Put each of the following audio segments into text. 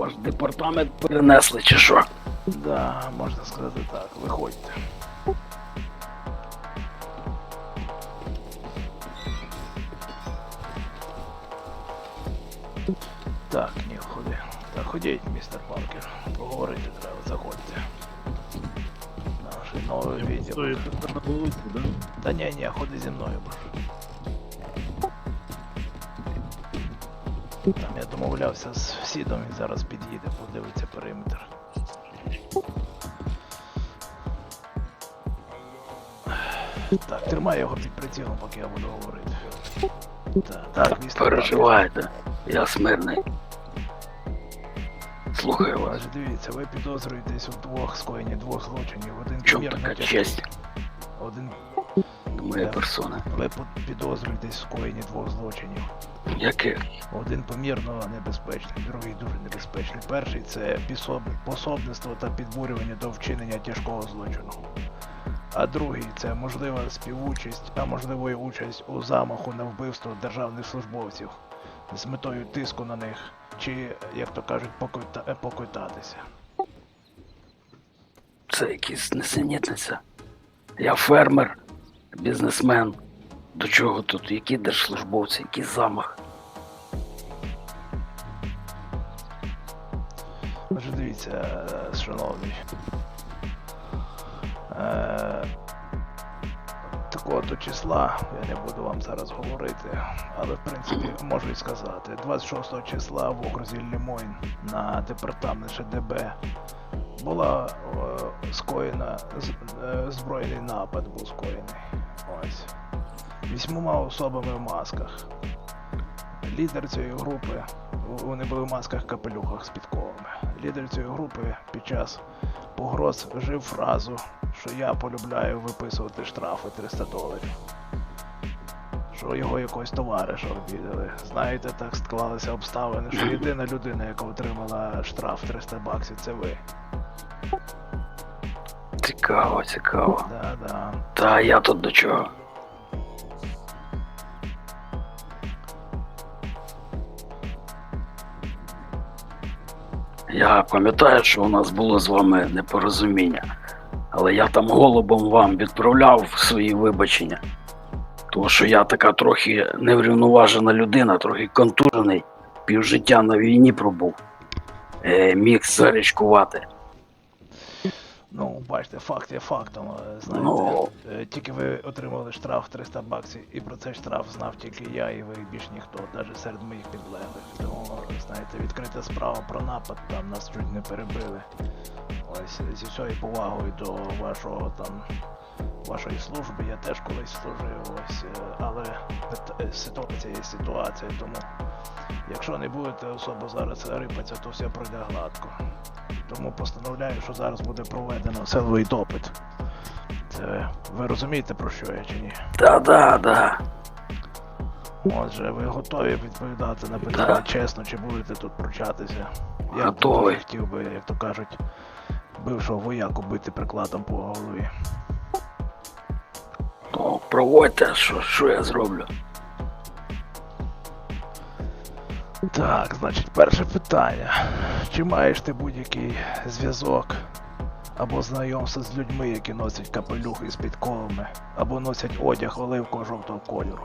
ваш департамент перенесли чи що? Да, можна сказати так, виходьте. Так, ні, ходи. Так, ходіть, містер Паркер. Поговорити треба, заходьте. Наш новий відділ. Стоїте на вулиці, да? Та ні, ні, ходи зі мною, прошу. Там я домовлявся з сідом, він зараз під'їде, подивиться периметр. Так, тримай його під прицілом, поки я буду говорити. Так, так, Паркер. Переживайте, я смирний. Слухаю вас. Дивіться, ви підозрюєтесь у двох скоєнні двох злочинів. Один чому така честь Один Так. персони? ви підозрюєтесь у скоєнні двох злочинів. Яких? Один помірно небезпечний, другий дуже небезпечний. Перший це пособництво та підбурювання до вчинення тяжкого злочину. А другий це можлива співучасть, а можливо і участь у замаху на вбивство державних службовців з метою тиску на них, чи, як то кажуть, покойта- е, покойтатися. Це якісь несенітниця. Я фермер, бізнесмен. До чого тут? Які держслужбовці, який замах? Отже, дивіться, е, шановний. Е, такого то числа я не буду вам зараз говорити, але в принципі можу і сказати. 26 числа в окрузі Лімойн на департамент ШДБ була е, скоєна е, збройний напад був скоєний. Ось. Вісьмома особами в масках. Лідер цієї групи, вони були в масках капелюхах з підковами. Лідер цієї групи під час погроз вжив фразу, що я полюбляю виписувати штрафи 300 доларів. Що його якогось товариша обідали. Знаєте, так склалися обставини, що єдина людина, яка отримала штраф 300 баксів, це ви. Цікаво, цікаво. Да-да. Та я тут до чого? Я пам'ятаю, що у нас було з вами непорозуміння, але я там голубом вам відправляв свої вибачення. Тому що я така трохи неврівноважена людина, трохи контужений, півжиття на війні пробув. Е, міг зарічкувати. Ну, бачите, факт є фактом. е, Знаєте, Ну. Е, тільки ви отримали штраф 300 баксів, і про цей штраф знав тільки я, і ви більш ніхто, навіть серед моїх підлеглих. Тому, знаєте, відкрита справа про напад, там нас чуть не перебили. Ось зі всією повагою до вашого там вашої служби, я теж колись служив, ось, е, але е, ситуація є ситуація, тому якщо не будете особо зараз рипатися, то все пройде гладко. Тому постановляю, що зараз буде проведено силовий допит. Це ви розумієте про що я чи ні? Та-да, да. Отже, ви готові відповідати на питання Да. чесно, чи будете тут пручатися? Я Готовий. хотів би, як то кажуть, бившого вояку бити прикладом по голові. Ну, проводьте, що, що я зроблю. Так, значить, перше питання. Чи маєш ти будь-який зв'язок або знайомство з людьми, які носять капелюхи з підковами, або носять одяг оливково жовтого кольору?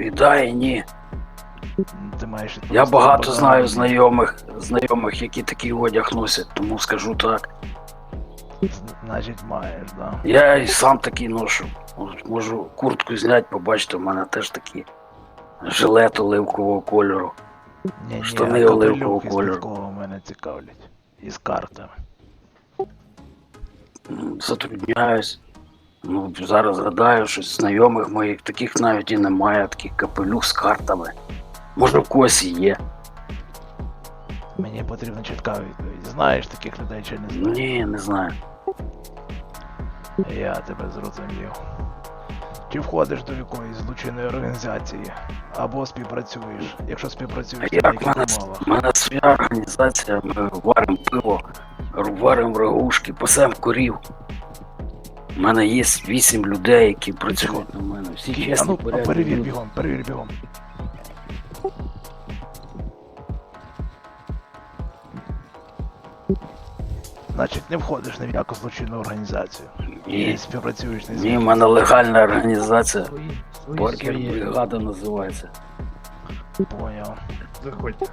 І да, і ні. Ти маєш Я багато знаю знайомих, знайомих, які такий одяг носять, тому скажу так. Значить, маєш, да. Я і сам такий ношу. Можу куртку зняти, побачите, в мене теж такий жилет оливкового кольору. Ні, ні, Штани оливкового кольору. мене цікавлять. І з картами. Затрудняюсь. Ну, зараз згадаю, щось знайомих моїх, таких навіть і немає, таких капелюх з картами. Може, в когось і є. Мені потрібна чітка відповідь. Знаєш таких людей чи не знаєш? Ні, не знаю. Я тебе зрозумів. Чи входиш до якоїсь злочинної організації? Або співпрацюєш? Якщо співпрацюєш, то на яких мене, умовах? в мене своя організація, ми варимо пиво, варимо рагушки, пасемо корів. У мене є вісім людей, які працюють на мене. Всі А чесні, ну, а перевір бігом, перевір бігом. Значить, не входиш ні в яку злочинну організацію. І співпрацюєш не з ні, в мене легальна організація. Свої, свої, Паркер свої. бригада називається. Поняв. Заходьте.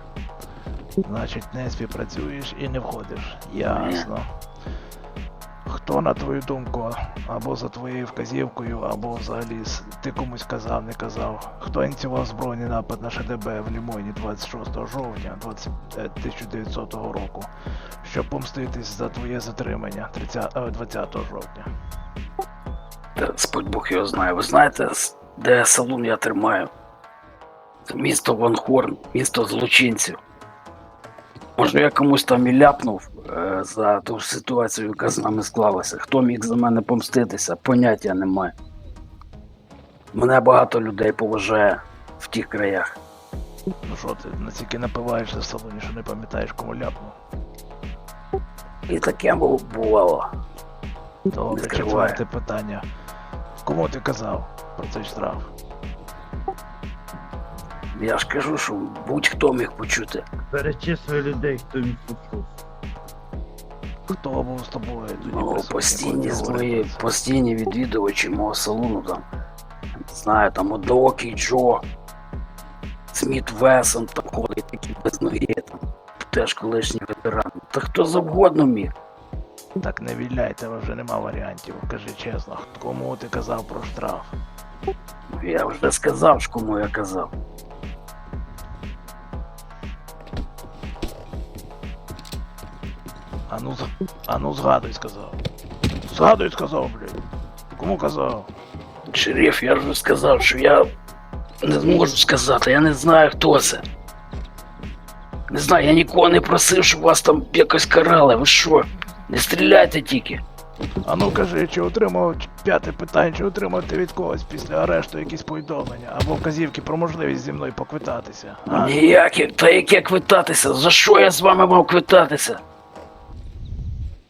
Значить, не співпрацюєш і не входиш. Ясно. Хто, на твою думку, або за твоєю вказівкою, або взагалі ти комусь казав, не казав, хто ініціював збройний напад на ШДБ в Лімоні 26 жовтня 20, е, 1900 року, щоб помститись за твоє затримання 30, е, 20 жовтня? Та Господь Бог його знає. Ви знаєте, де салон я тримаю? Це місто Ван Хорн, місто злочинців. Може, я комусь там і ляпнув е, за ту ж ситуацію, яка з нами склалася. Хто міг за мене помститися, поняття немає. Мене багато людей поважає в тих краях. Ну що ти настільки напиваєшся в салоні, що не пам'ятаєш, кому ляпнув? І таке бу- бувало. Добре, четверте питання. Кому ти казав про цей штраф? Я ж кажу, що будь-хто міг почути. Перечислюй людей, хто міг почути. Хто був з тобою Ну, постійні з мої постійні відвідувачі мого салону там. Знаю, там одноокий Джо, Сміт Весон там ходить такі без ноги, там теж колишній ветеран. Та хто завгодно міг. Так не віляй, тебе вже нема варіантів. Кажи чесно, кому ти казав про штраф? Я вже сказав, ж, кому я казав. А ну, а ну згадуй, сказав. Згадуй, сказав, блядь. Кому казав? Шериф, я вже сказав, що я не зможу сказати, я не знаю, хто це. Не знаю, я нікого не просив, щоб вас там якось карали. Ви що? Не стріляйте тільки. А ну кажи, чи отримав п'яте питання, чи отримав ти від когось після арешту якісь повідомлення або вказівки про можливість зі мною поквитатися? А? Ніяке, та яке квитатися? За що я з вами мав квитатися?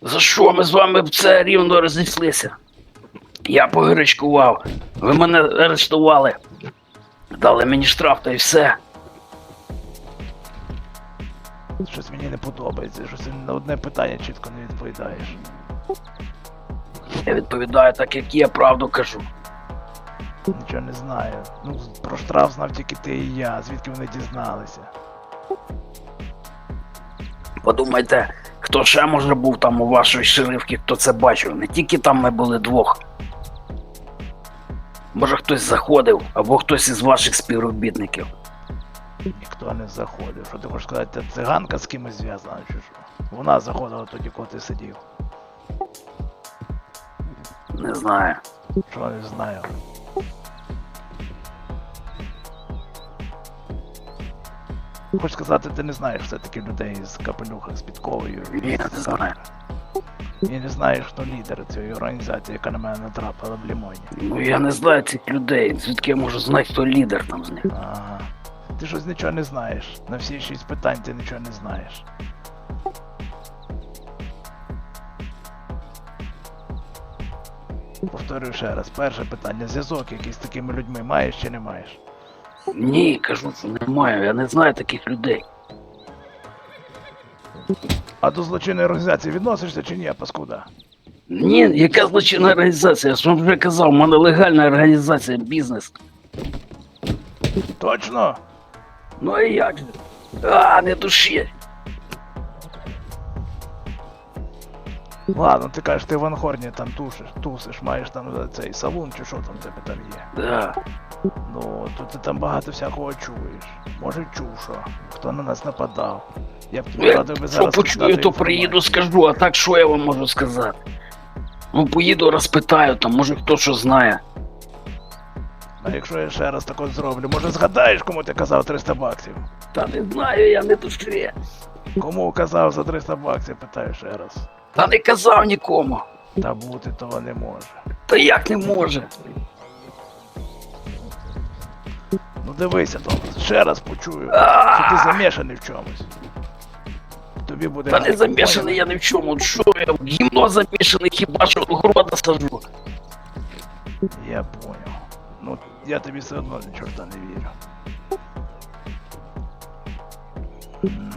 За що ми з вами це рівно розійшлися? Я погречкував, ви мене арештували, дали мені штраф та й все. Щось мені не подобається, щось ти на одне питання чітко не відповідаєш. Я відповідаю так, як є, правду кажу. Нічого не знаю. Ну, про штраф знав тільки ти і я, звідки вони дізналися. Подумайте, хто ще може був там у вашої шерифки, хто це бачив. Не тільки там ми були двох. Може хтось заходив, або хтось із ваших співробітників. Ніхто не заходив. Що ти хочеш сказати, та циганка з кимось зв'язана, чи що? Вона заходила тоді, коли ти сидів. Не знаю. Що не знаю. Хочеш сказати, ти не знаєш все-таки людей з капелюха, з підковою. Ні, не знаю. І не знаєш, хто лідер цієї організації, яка на мене натрапила в лімоні. Ну я не знаю цих людей. Звідки я можу знати, хто лідер там з них. Ага. Ти щось нічого не знаєш. На всі шість питань ти нічого не знаєш. Повторюю ще раз. Перше питання. Зв'язок якийсь з такими людьми маєш чи не маєш? Ні, кажу, що не маю. Я не знаю таких людей. А до злочинної організації відносишся чи ні, паскуда? Ні, яка злочинна організація? Я ж вам вже казав, у мене легальна організація, бізнес. Точно? Ну а як же? А, не душі. Ладно, ти кажеш, ти в Анхорні там тушиш, тусиш, маєш там е, цей салон чи що там тебе там є. Да. Ну, то ти там багато всякого чуєш. Може чув, що хто на нас нападав. Я б тобі я радив би що зараз почую, то приїду, інформацію. скажу, а так що я вам можу сказати? Ну, поїду, розпитаю, там, може хто що знає. А якщо я ще раз таке зроблю, може згадаєш, кому ти казав 300 баксів? Та не знаю, я не душі. Кому казав за 300 баксів, питаю ще раз. Та не казав нікому. Та бути того не може. Та як не може? Ну дивися, Томас, ще раз почую, що ти замішаний в чомусь. Тобі буде. Та не замішаний я ні в чому. От Що я в гімно замішаний, хіба що города сажу. Я поняв. Ну, я тобі все одно ні чорта не вірю. М,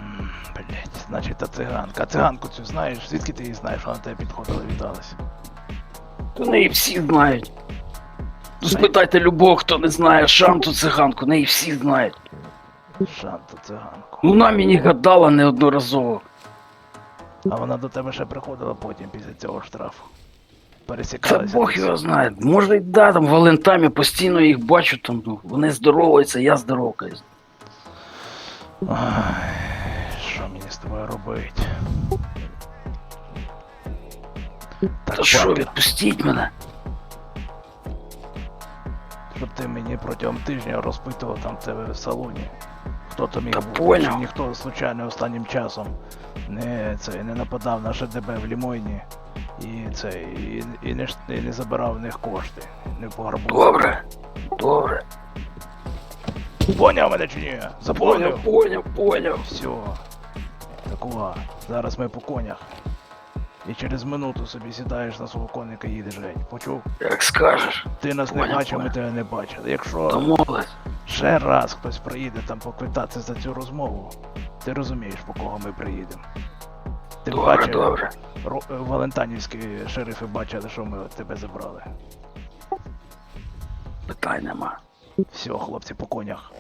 Значить, та циганка. А циганку цю знаєш? Звідки ти її знаєш, вона на тебе підходила віталась? То неї всі знають. Спитайте любого, хто не знає шанту циганку, неї всі знають. Шанту циганку. Вона мені гадала неодноразово. А вона до тебе ще приходила потім після цього штрафу. Та Пересікалися. Бог його знає. Може й да, там Валентамі постійно їх бачу, там, ну, вони здороваються, я здоровкаюсь. Ай, тобою робити? Так, Та що, відпустіть мене? щоб ти мені протягом тижня розпитував там тебе в салоні. Хто там міг бути, чи ніхто случайно останнім часом не, це, не нападав на ШДБ в Лімойні і, це, і, і, не, і не забирав в них кошти. Не пограбував. Добре, добре. Поняв мене чи ні? Запомнив? Поняв, поняв, поняв. Все. Такова. Зараз ми по конях. І через минуту собі сідаєш на свого коника і їдеш геть. Почув? Як скажеш, Ти нас не бачив, ми тебе не бачили. Якщо домовились. ще раз хтось приїде там поквитатися за цю розмову, ти розумієш, по кого ми приїдемо. Ти Добре, бачив, добре. Ро- е, Валентанівські шерифи бачили, що ми от тебе забрали. Питань нема. Все, хлопці, по конях.